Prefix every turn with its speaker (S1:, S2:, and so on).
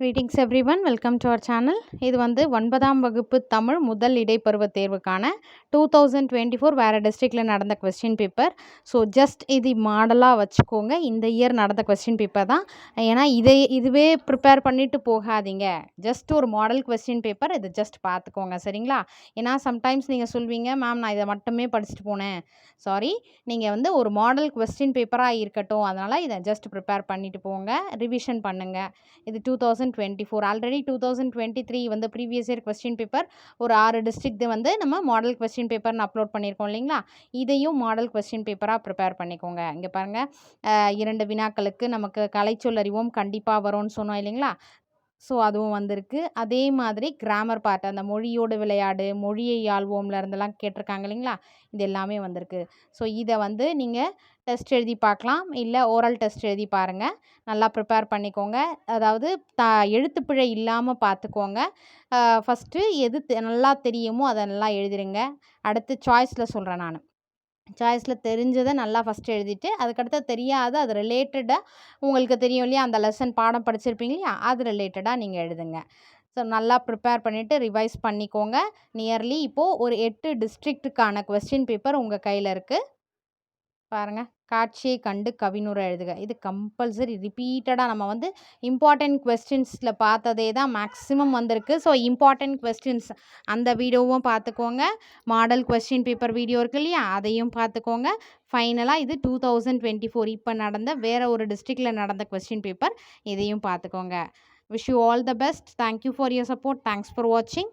S1: Greetings every one welcome to our channel இது வந்து ஒன்பதாம் வகுப்பு தமிழ் முதல் இடைப்பருவ தேர்வுக்கான டூ தௌசண்ட் டுவெண்ட்டி ஃபோர் வேறு டிஸ்ட்ரிக்டில் நடந்த கொஸ்டின் பேப்பர் ஸோ ஜஸ்ட் இது மாடலாக வச்சுக்கோங்க. இந்த இயர் நடந்த கொஸ்டின் பேப்பர் தான். ஏன்னா இதை இதுவே ப்ரிப்பேர் பண்ணிட்டு போகாதீங்க. ஜஸ்ட் ஒரு மாடல் கொஸ்டின் பேப்பர் இதை ஜஸ்ட் பார்த்துக்கோங்க. சரிங்களா? ஏன்னா சம்டைம்ஸ் நீங்கள் சொல்வீங்க மேம் நான் இதை மட்டுமே படிச்சுட்டு போனேன். சாரி நீங்கள் வந்து ஒரு மாடல் கொஸ்டின் பேப்பராக இருக்கட்டும். அதனால் இதை ஜஸ்ட் ப்ரிப்பேர் பண்ணிட்டு போங்க. ரிவிஷன் பண்ணுங்கள் இது two thousand twenty four already two thousand twenty three வந்து ப்ரீவியஸ் இயர் கொஸ்டின் பேப்பர் ஒரு ஆறு டிஸ்ட்ரிக்ட் வந்து நம்ம மாடல் கொஸ்டின் பேப்பர்னு அப்லோட் பண்ணியிருக்கோம் இல்லைங்களா? இதையும் மாடல் கொஸ்டின் பேப்பராக ப்ரிப்பேர் பண்ணிக்கோங்க. இங்கே பாருங்கள் இரண்டு வினாக்களுக்கு நமக்கு கலைச்சொல் அறிவோம் கண்டிப்பாக வரும்னு சொன்னோம் இல்லைங்களா? ஸோ அதுவும் வந்திருக்கு. அதே மாதிரி கிராமர் பார்ட் அந்த மொழியோடு விளையாடு மொழியை ஆள்வோம்ல இருந்தெல்லாம் கேட்டிருக்காங்க இல்லைங்களா? இது எல்லாமே வந்திருக்கு. ஸோ இதை வந்து நீங்கள் டெஸ்ட் எழுதி பார்க்கலாம். இல்லை ஓரல் டெஸ்ட் எழுதி பாருங்கள் நல்லா ப்ரிப்பேர் பண்ணிக்கோங்க. அதாவது த எழுத்துப்பிழை இல்லாமல் பார்த்துக்கோங்க. ஃபஸ்ட்டு எது நல்லா தெரியுமோ அதை நல்லா எழுதிருங்க. அடுத்து சாய்ஸில் சொல்கிறேன் நான். சாய்ஸில் தெரிஞ்சதை நல்லா ஃபஸ்ட்டு எழுதிட்டு அதுக்கடுத்து தெரியாத அது ரிலேட்டடாக உங்களுக்கு தெரியும் இல்லையா? அந்த லெசன் பாடம் படிச்சிருப்பீங்க இல்லையா? அது ரிலேட்டடாக நீங்கள் எழுதுங்க. ஸோ நல்லா ப்ரிப்பேர் பண்ணிவிட்டு ரிவைஸ் பண்ணிக்கோங்க. நியர்லி இப்போது ஒரு எட்டு டிஸ்ட்ரிக்ட்டுக்கான கொஸ்டின் பேப்பர் உங்கள் கையில் இருக்குது பாருங்கள் காட்சியை கண்டு கவினுரை எழுதுக. இது கம்பல்சரி ரிப்பீட்டடாக நம்ம வந்து இம்பார்ட்டண்ட் கொஸ்டின்ஸில் பார்த்ததே தான் மேக்ஸிமம் வந்திருக்கு. ஸோ இம்பார்ட்டண்ட் கொஸ்டின்ஸ் அந்த வீடியோவும் பார்த்துக்கோங்க. மாடல் கொஸ்டின் பேப்பர் வீடியோ இருக்கு இல்லையா? அதையும் பார்த்துக்கோங்க. ஃபைனலாக இது டூ தௌசண்ட் டுவெண்ட்டி ஃபோர் இப்போ நடந்த வேறு ஒரு டிஸ்ட்ரிக்டில் நடந்த கொஸ்டின் பேப்பர் இதையும் பார்த்துக்கோங்க. Wish you all the best thank you for your support thanks for வாட்சிங்